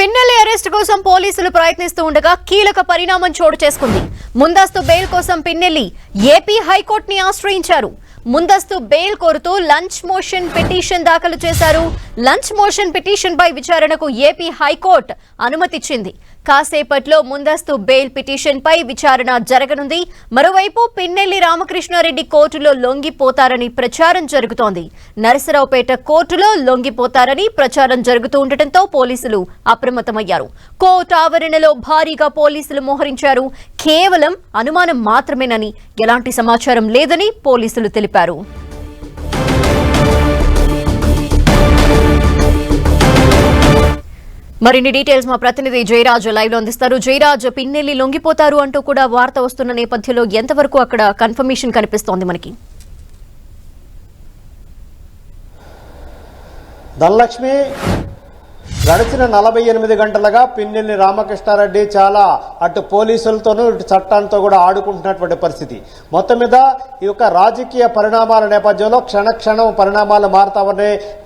Pinnelli arrest కోసం పోలీసులు ప్రయత్నిస్తూ ఉండగా కీలక పరిణామం చోటు చేసుకుంది. ముందస్తు బెయిల్ కోసం పిన్నెల్లి ఏపీ హైకోర్టుని ఆశ్రయించారు. ముందస్తు బెయిల్ కోరుతూ లంచ్ మోషన్ పిటిషన్ దాఖలు చేశారు. లంచ్ మోషన్ పిటిషన్ పై విచారణకు ఏపీ హైకోర్టు అనుమతిచ్చింది. కాసేపట్లో ముందస్తు బెయిల్ పిటిషన్ పై విచారణ జరగనుంది. మరోవైపు పిన్నెల్లి రామకృష్ణారెడ్డి కోర్టులో లొంగిపోతారని ప్రచారం జరుగుతోంది. నరసరావుపేట కోర్టులో లొంగిపోతారని ప్రచారం జరుగుతూ ఉండటంతో పోలీసులు అప్రమత్తమయ్యారు. కోర్టు ఆవరణలో భారీగా పోలీసులు మోహరించారు. కేవలం అనుమానం మాత్రమేనని ఎలాంటి సమాచారం లేదని పోలీసులు తెలిపారు. మరిన్ని డీటెయిల్స్ మా ప్రతినిధి జయరాజ్ లైవ్లో అందిస్తారు. జయరాజ్ పిన్నెల్లి లొంగిపోతారు అంటూ కూడా వార్త వస్తున్న నేపథ్యంలో ఎంతవరకు అక్కడ కన్ఫర్మేషన్ కనిపిస్తోంది మనకి? ధనలక్ష్మి గడిచిన నలభై ఎనిమిది గంటలుగా పిన్నెల్లి రామకృష్ణారెడ్డి చాలా అటు పోలీసులతోనూ ఇటు చట్టాలతో కూడా ఆడుకుంటున్నటువంటి పరిస్థితి. మొత్తం మీద ఈ యొక్క రాజకీయ పరిణామాల నేపథ్యంలో క్షణక్షణం పరిణామాలు మారుతా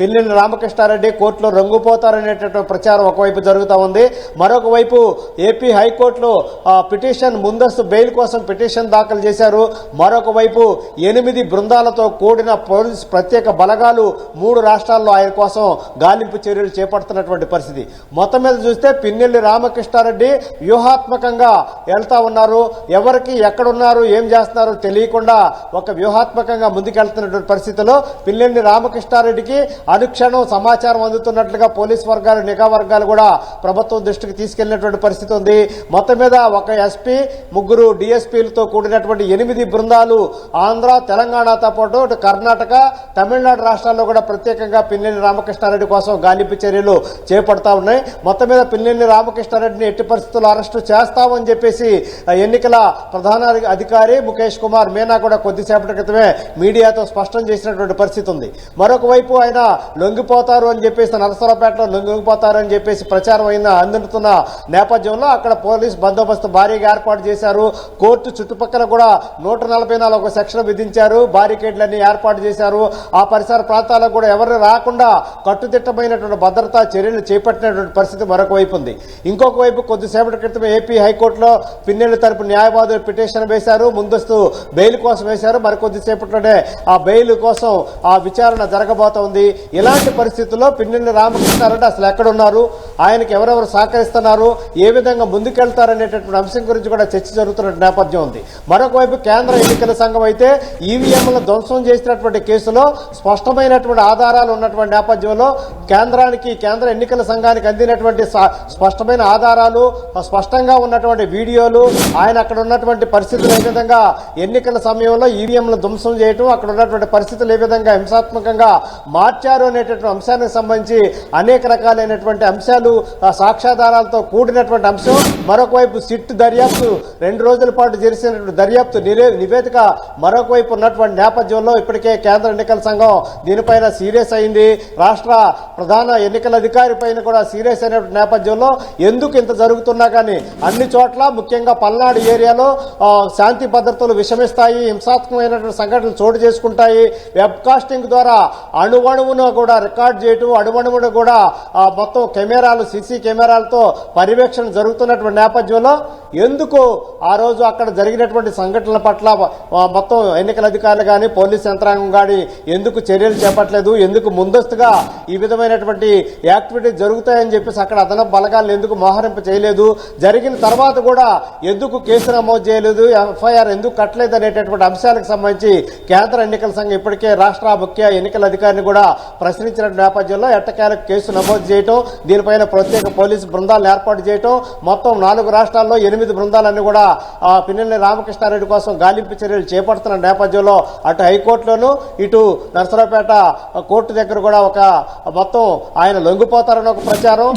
పిన్నెల్లి రామకృష్ణారెడ్డి కోర్టులో రంగుపోతారనేటటువంటి ప్రచారం ఒకవైపు జరుగుతూ ఉంది. మరొక వైపు ఏపీ హైకోర్టులో పిటిషన్ ముందస్తు బెయిల్ కోసం పిటిషన్ దాఖలు చేశారు. మరొక వైపు ఎనిమిది బృందాలతో కూడిన పోలీస్ ప్రత్యేక బలగాలు మూడు రాష్ట్రాల్లో ఆయన కోసం గాలింపు చర్యలు చేపడుతున్నటువంటి పరిస్థితి. మొత్తం మీద చూస్తే పిన్నెల్లి రామకృష్ణారెడ్డి వ్యూహాత్మకంగా వెళ్తా ఉన్నారు. ఎవరికి ఎక్కడున్నారు ఏం చేస్తున్నారు తెలియకుండా ఒక వ్యూహాత్మకంగా ముందుకెళ్తున్నటువంటి పరిస్థితిలో పిన్నెల్లి రామకృష్ణారెడ్డికి అనుక్షణం సమాచారం అందుతున్నట్లుగా పోలీస్ వర్గాలు నిఘా వర్గాలు కూడా ప్రభుత్వం దృష్టికి తీసుకెళ్ళినటువంటి పరిస్థితి ఉంది. మొత్తం మీద ఒక ఎస్పీ ముగ్గురు డిఎస్పీలతో కూడినటువంటి ఎనిమిది బృందాలు ఆంధ్ర తెలంగాణతో పాటు కర్ణాటక తమిళనాడు రాష్ట్రాల్లో కూడా ప్రత్యేకంగా పిన్నెల్లి రామకృష్ణారెడ్డి కోసం గాలింపు చర్యలు చేపడతా ఉన్నాయి. మొత్తం మీద పిన్నెల్లి రామకృష్ణారెడ్డిని ఎట్టి పరిస్థితుల్లో అరెస్టు చేస్తామని చెప్పేసి ఎన్నికల ప్రధాన అధికారి ముఖేష్ కుమార్ మీనా కూడా కొద్దిసేపటి క్రితమే మీడియాతో స్పష్టం చేసినటువంటి పరిస్థితి ఉంది. మరొక వైపు ఆయన లొంగిపోతారు అని చెప్పేసి నరసరావుపేటలో లొంగిపోతారు అని చెప్పేసి ప్రచారం అయిన అందుతున్న నేపథ్యంలో అక్కడ పోలీస్ బందోబస్తు భారీగా ఏర్పాటు చేశారు. కోర్టు చుట్టుపక్కల కూడా నూట నలభై నాలుగు సెక్షన్ విధించారు. బారికేడ్లన్నీ ఏర్పాటు చేశారు. ఆ పరిసర ప్రాంతాలకు కూడా ఎవరు రాకుండా కట్టుదిట్టమైనటువంటి భద్రతా చర్యలు చేపట్టినటువంటి పరిస్థితి మరొక వైపు ఉంది. ఇంకొక వైపు కొద్దిసేపటి క్రితం ఏపీ హైకోర్టులో పిన్నెల తరపు న్యాయవాదులు పిటిషన్ వేశారు ముందస్తు బెయిల్ కోసం వేశారు. మరికొద్దిసేపట్లోనే ఆ బెయిల్ కోసం ఆ విచారణ జరగబోతోంది. ఇలాంటి పరిస్థితుల్లో పిన్నెల్లి రామకృష్ణారెడ్డి అసలు ఎక్కడున్నారు? ఆయనకు ఎవరెవరు సహకరిస్తున్నారు ఏ విధంగా ముందుకెళ్తారనేటటువంటి అంశం గురించి కూడా చర్చ జరుగుతున్న నేపథ్యం ఉంది. మరొకవైపు కేంద్ర ఎన్నికల సంఘం అయితే ఈవీఎంలను ధ్వంసం చేసినటువంటి కేసులో స్పష్టమైనటువంటి ఆధారాలు ఉన్నటువంటి నేపథ్యంలో కేంద్రానికి కేంద్ర ఎన్నికల సంఘానికి అందినటువంటి స్పష్టమైన ఆధారాలు స్పష్టంగా ఉన్నటువంటి వీడియోలు ఆయన అక్కడ ఉన్నటువంటి పరిస్థితులు ఏ విధంగా ఎన్నికల సమయంలో ఈవీఎంలు ధ్వంసం చేయటం అక్కడ ఉన్నటువంటి పరిస్థితులు ఏ విధంగా హింసాత్మకంగా మార్చారు అనేటటువంటి అంశానికి సంబంధించి అనేక రకాలైనటువంటి అంశాలు ఆ, సాక్ష్యాధారాలతో కూడినటువంటి అంశం. మరొక వైపు సిట్ దర్యాప్తు రెండు రోజుల పాటు జరిసినటువంటి దర్యాప్తు నివేదిక మరొక వైపు ఉన్నటువంటి నేపథ్యంలో ఇప్పటికే కేంద్ర ఎన్నికల సంఘం దీనిపైన సీరియస్ అయింది. రాష్ట్ర ప్రధాన ఎన్నికల అధికారి పైన కూడా సీరియస్ అయినటువంటి నేపథ్యంలో ఎందుకు ఇంత జరుగుతున్నా కానీ అన్ని చోట్ల ముఖ్యంగా పల్నాడు ఏరియాలో శాంతి భద్రతలు విషమిస్తాయి హింసాత్మకమైనటువంటి సంఘటనలు చోటు చేసుకుంటాయి. వెబ్ కాస్టింగ్ ద్వారా అణువణువును కూడా రికార్డ్ చేయటం అణువణువును కూడా మొత్తం కెమెరా కెమెరాలు సీసీ కెమెరాలతో పర్యవేక్షణ జరుగుతున్నటువంటి నేపథ్యంలో ఎందుకు ఆ రోజు అక్కడ జరిగినటువంటి సంఘటనల పట్ల మొత్తం ఎన్నికల అధికారులు కానీ పోలీస్ యంత్రాంగం కానీ ఎందుకు చర్యలు చేపట్టలేదు? ఎందుకు ముందస్తుగా ఈ విధమైనటువంటి యాక్టివిటీస్ జరుగుతాయని చెప్పేసి అక్కడ అదనపు బలగాలను ఎందుకు మోహరింప చేయలేదు? జరిగిన తర్వాత కూడా ఎందుకు కేసు నమోదు చేయలేదు? ఎఫ్ఐఆర్ ఎందుకు కట్టలేదు అనేటటువంటి అంశాలకు సంబంధించి కేంద్ర ఎన్నికల సంఘం ఇప్పటికే రాష్ట్ర ముఖ్య ఎన్నికల అధికారిని కూడా ప్రశ్నించిన నేపథ్యంలో ఎట్టకేలకు కేసు నమోదు చేయటం దీనిపైన ప్రత్యేక పోలీసు బృందాలను ఏర్పాటు చేయటం మొత్తం నాలుగు రాష్ట్రాల్లో ఎనిమిది బృందాలన్నీ కూడా ఆ పిన్నెల్లి రామకృష్ణారెడ్డి కోసం గాలింపు చర్యలు చేపడుతున్న నేపథ్యంలో అటు హైకోర్టులోను ఇటు నరసరావుపేట కోర్టు దగ్గర కూడా ఒక మొత్తం ఆయన లొంగిపోతారని ఒక ప్రచారం.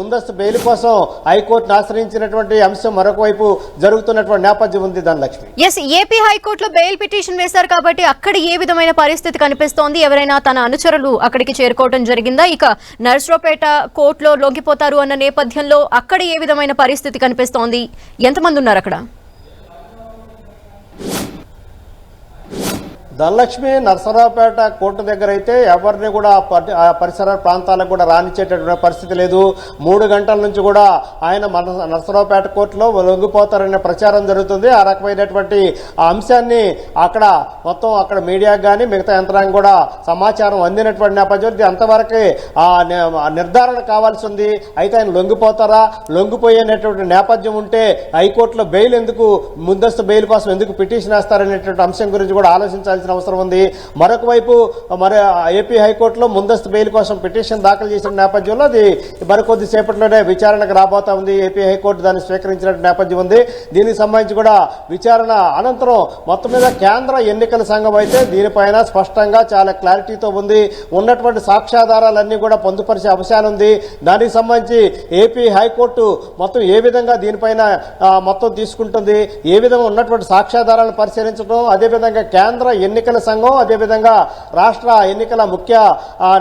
ముందస్తు బెయిల్ కోసం హైకోర్టును ఆశ్రయించినటువంటి అంశం మరొక వైపు జరుగుతున్నటువంటి నేపథ్యం ఉంది ధనలక్ష్మి. ఎస్ ఏపీ హైకోర్టులో బెయిల్ పిటిషన్ వేశారు కాబట్టి అక్కడ ఏ విధమైన పరిస్థితి కనిపిస్తోంది? ఎవరైనా తన అనుచరులు అక్కడికి చేరుకోవడం జరిగిందా? ఇక నర్సరావుపేట కోర్టులో లొంగిపోతారు అన్న నేపథ్యంలో అక్కడ ఏ విధమైన పరిస్థితి కనిపిస్తోంది? ఎంతమంది ఉన్నారు అక్కడ? ధనలక్ష్మి నరసరావుపేట కోర్టు దగ్గర అయితే ఎవరిని కూడా ఆ పరి- పరిసర ప్రాంతాలకు కూడా రాణించేటటువంటి పరిస్థితి లేదు. మూడు గంటల నుంచి కూడా ఆయన నరసరావుపేట కోర్టులో లొంగిపోతారనే ప్రచారం జరుగుతుంది. ఆ రకమైనటువంటి ఆ అంశాన్ని అక్కడ మొత్తం అక్కడ మీడియాకు కానీ మిగతా యంత్రాంగం కూడా సమాచారం అందినటువంటి నేపథ్యం ఇది అంతవరకే ఆ నిర్ధారణ కావాల్సి ఉంది అయితే ఆయన లొంగిపోతారా? లొంగిపోయేటటువంటి నేపథ్యం ఉంటే హైకోర్టులో బెయిల్ ఎందుకు ముందస్తు బెయిల్ కోసం ఎందుకు పిటిషన్ వేస్తారనేటువంటి అంశం గురించి కూడా చేయాల్సిన అవసరం ఉంది. మరొక వైపు మరి ఏపీ హైకోర్టులో ముందస్తు బెయిల్ కోసం పిటిషన్ దాఖలు చేసిన నేపథ్యంలో అది మరికొద్ది సేపట్లోనే విచారణకు రాబోతా ఉంది. ఏపీ హైకోర్టు దాన్ని స్వీకరించిన నేపథ్యం ఉంది. దీనికి సంబంధించి కూడా విచారణ అనంతరం మొత్తం మీద కేంద్ర ఎన్నికల సంఘం అయితే దీనిపైన స్పష్టంగా చాలా క్లారిటీతో ఉంది. ఉన్నటువంటి సాక్ష్యాధారాలన్నీ కూడా పొందుపరిచే అంశాలు ఉంది. దానికి సంబంధించి ఏపీ హైకోర్టు మొత్తం ఏ విధంగా దీనిపైన మొత్తం తీసుకుంటుంది ఏ విధంగా ఉన్నటువంటి సాక్ష్యాధారాలను పరిశీలించడం అదేవిధంగా కేంద్ర ఎన్నికల సంఘం అదేవిధంగా రాష్ట్ర ఎన్నికల ముఖ్య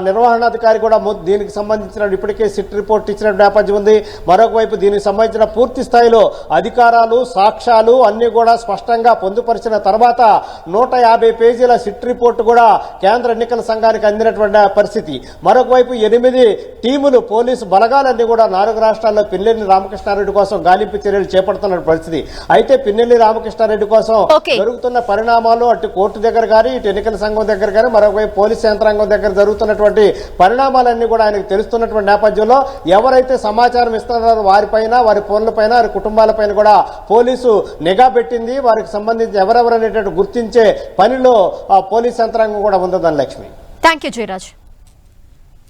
నిర్వహణాధికారి కూడా దీనికి సంబంధించిన ఇప్పటికే సిట్ రిపోర్ట్ ఇచ్చిన నేపథ్యం ఉంది. మరొక వైపు దీనికి సంబంధించిన పూర్తి స్థాయిలో అధికారాలు సాక్ష్యాలు అన్ని కూడా స్పష్టంగా పొందుపరిచిన తర్వాత నూట యాభై పేజీల సిట్ రిపోర్ట్ కూడా కేంద్ర ఎన్నికల సంఘానికి అందినటువంటి పరిస్థితి. మరొక వైపు ఎనిమిది టీములు పోలీసు బలగాలన్నీ కూడా నాలుగు రాష్ట్రాల్లో పిన్నెల్లి రామకృష్ణారెడ్డి కోసం గాలింపు చర్యలు చేపడుతున్న పరిస్థితి. అయితే పిన్నెల్లి రామకృష్ణారెడ్డి కోసం. జరుగుతున్న పరిణామాలు అటు కోర్టు దగ్గర కానీ ఇటు ఎన్నికల సంఘం దగ్గర కానీ మరొకవైపు పోలీస్ యంత్రాంగం దగ్గర జరుగుతున్నటువంటి పరిణామాలన్నీ కూడా ఆయనకు తెలుస్తున్నటువంటి నేపథ్యంలో ఎవరైతే సమాచారం ఇస్తున్నారో వారిపైన వారి ఫోన్లపైన వారి కుటుంబాలపైన కూడా పోలీసు నిఘా పెట్టింది. వారికి సంబంధించి ఎవరెవరనేటువంటి గుర్తించే పనిలో ఆ పోలీస్ యంత్రాంగం కూడా ఉందని లక్ష్మి థ్యాంక్ యూ జయరాజ్